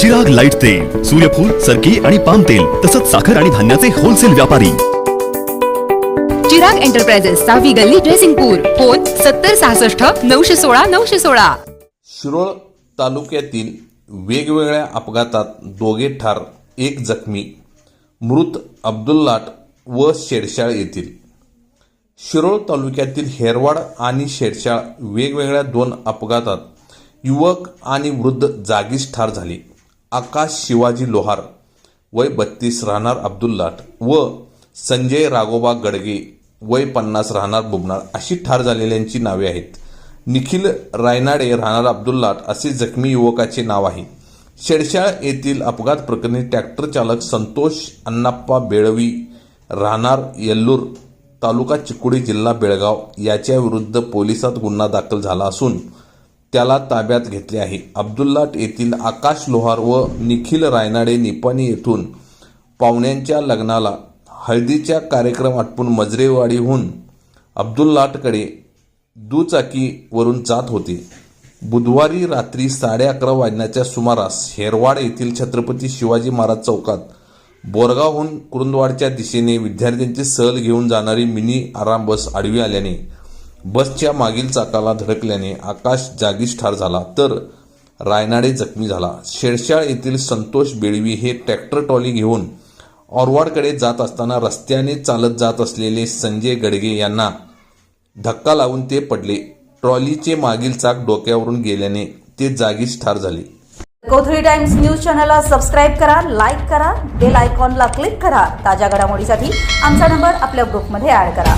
Chirag light तेल सूर्यफूल सरकी आणि पाम तेल तसंच साखर आणि धान्याचे होलसेल व्यापारी. चिराग एंटरप्राइजेस सहावी गल्ली ड्रेसिंगपूर फोन सत्तर सहासष्ट नऊशे सोळा नऊशे सोळा. शिरोळ तालुक्यातील वेगवेगळ्या अपघातात दोघे ठार एक जखमी मृत अब्दुल लाट व शेडशाळ येथील. शिरोळ तालुक्यातील हेरवाड आणि शेडशाळ वेगवेगळ्या दोन अपघातात युवक आणि वृद्ध जागीच ठार झाले. आकाश शिवाजी लोहार वय बत्तीस राहणार अब्दुल लाट व संजय राघोबा गडगे वय पन्नास राहणार बुबनाळ अशी ठार झालेल्यांची नावे आहेत. निखिल रायनाडे राहणार अब्दुल लाट असे जखमी युवकाचे नाव आहे. शेडशाळ येथील अपघात प्रकरणी ट्रॅक्टर चालक संतोष अण्णाप्पा बेळवी राहणार येल्लूर तालुका चिकोडी जिल्हा बेळगाव याच्या विरुद्ध पोलिसात गुन्हा दाखल झाला असून त्याला ताब्यात घेतले आहे. अब्दुल्लाट येथील आकाश लोहार व निखिल रायनाडे निपाणी येथून पाहुण्यांच्या लग्नाला हळदीच्या कार्यक्रम आटपून मजरेवाडीहून अब्दुल्लाटकडे दुचाकीवरून जात होते. बुधवारी रात्री साडे अकरा वाजण्याच्या सुमारास हेरवाड येथील छत्रपती शिवाजी महाराज चौकात बोरगावहून कुरुंदवाडच्या दिशेने विद्यार्थ्यांची सहल घेऊन जाणारी मिनी आराम बस आडवी आल्याने बसच्या मागील चाकाला धडकल्याने आकाश जागीच ठार झाला तर रायनाडे जखमी झाला. शेडशाळ येथील संतोष बेळवी हे ट्रॅक्टर ट्रॉली घेऊन ऑरवाडकडे जात असताना रस्त्याने चालत जात असलेले संजय गडगे यांना धक्का लावून ते पडले. ट्रॉलीचे मागील चाक डोक्यावरून गेल्याने ते जागीच ठार झाले. कोथळी टाइम्स न्यूज चॅनलला सबस्क्राईब करा लाईक करा बेल आयकॉनला क्लिक करा. ताज्या घडामोडीसाठी आमचा नंबर आपल्या ग्रुपमध्ये ॲड करा.